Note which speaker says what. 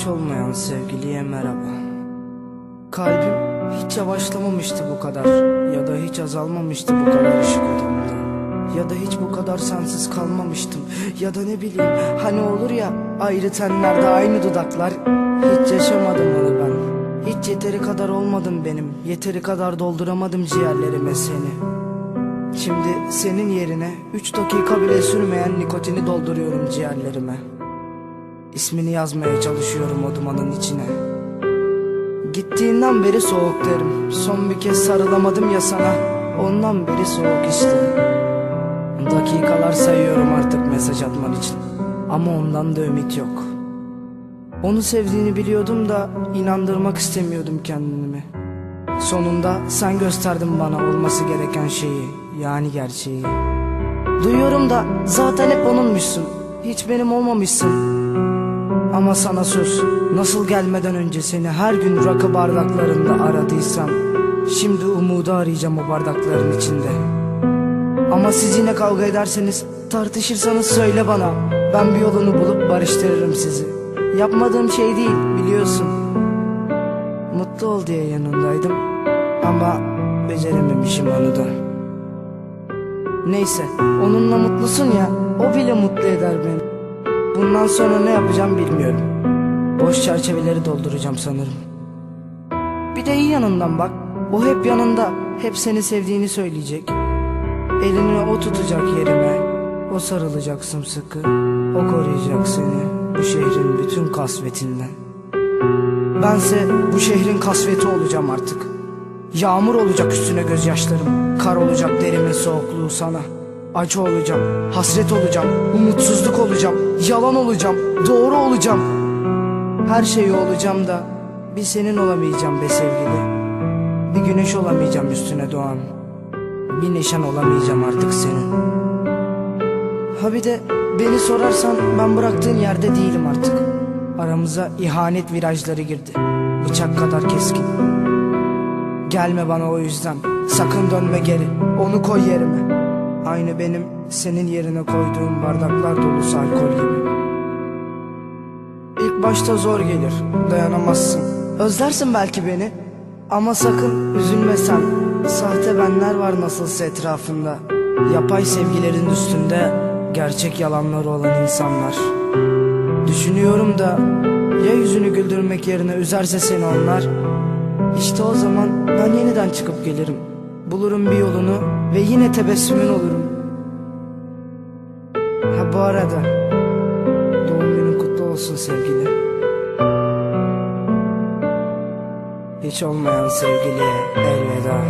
Speaker 1: Hiç olmayan sevgiliye merhaba. Kalbim hiç yavaşlamamıştı bu kadar Ya da hiç azalmamıştı bu kadar ışık odamda. Ya da hiç bu kadar sensiz kalmamıştım Ya da ne bileyim hani olur ya Ayrı tenlerde aynı dudaklar. Hiç yaşamadım onu ben. Hiç yeteri kadar olmadım benim Yeteri kadar dolduramadım ciğerlerime seni. Şimdi senin yerine 3 dakika bile sürmeyen nikotini dolduruyorum ciğerlerime İsmini yazmaya çalışıyorum o dumanın içine. Gittiğinden beri soğuk derim. Son bir kez sarılamadım ya sana. Ondan beri soğuk işte Dakikalar sayıyorum artık mesaj atman için. Ama ondan da ümit yok. Onu sevdiğini biliyordum da inandırmak istemiyordum kendimi. Sonunda sen gösterdin bana olması gereken şeyi Yani gerçeği. Duyuyorum da zaten hep onunmuşsun. Hiç benim olmamışsın ama sana söz Nasıl gelmeden önce seni her gün rakı bardaklarında aradıysam Şimdi umudu arayacağım o bardakların içinde. Ama siz yine kavga ederseniz Tartışırsanız söyle bana Ben bir yolunu bulup barıştırırım sizi. Yapmadığım şey değil biliyorsun. Mutlu ol diye yanındaydım Ama becerememişim onu da Neyse onunla mutlusun ya O bile mutlu eder beni Bundan sonra ne yapacağım bilmiyorum. Boş çerçeveleri dolduracağım sanırım. Bir de iyi yanından bak. O hep yanında. Hep seni sevdiğini söyleyecek. Elini o tutacak yerime. O sarılacak sımsıkı. O koruyacak seni. Bu şehrin bütün kasvetinden. Bense bu şehrin kasveti olacağım artık. Yağmur olacak üstüne gözyaşlarım. Kar olacak derimin soğukluğu sana. Acı olacağım, hasret olacağım, umutsuzluk olacağım, yalan olacağım, doğru olacağım. Her şeyi olacağım da bir senin olamayacağım be sevgili. Bir güneş olamayacağım üstüne doğan. Bir nişan olamayacağım artık senin. Ha bir de beni sorarsan ben bıraktığın yerde değilim artık. Aramıza ihanet virajları girdi. Bıçak kadar keskin. Gelme bana o yüzden. Sakın dönme geri. Onu koy yerime. Aynı benim senin yerine koyduğum bardaklar dolusu alkol gibi. İlk başta zor gelir, dayanamazsın. Özlersin belki beni ama sakın üzülme sen. Sahte benler var nasılsa etrafında. Yapay sevgilerin üstünde gerçek yalanları olan insanlar. Düşünüyorum da ya yüzünü güldürmek yerine üzerse seni onlar. İşte o zaman ben yeniden çıkıp gelirim. Bulurum bir yolunu ve yine tebessümün olurum. Ha bu arada doğum günün kutlu olsun sevgili. Hiç olmayan sevgiliye elveda.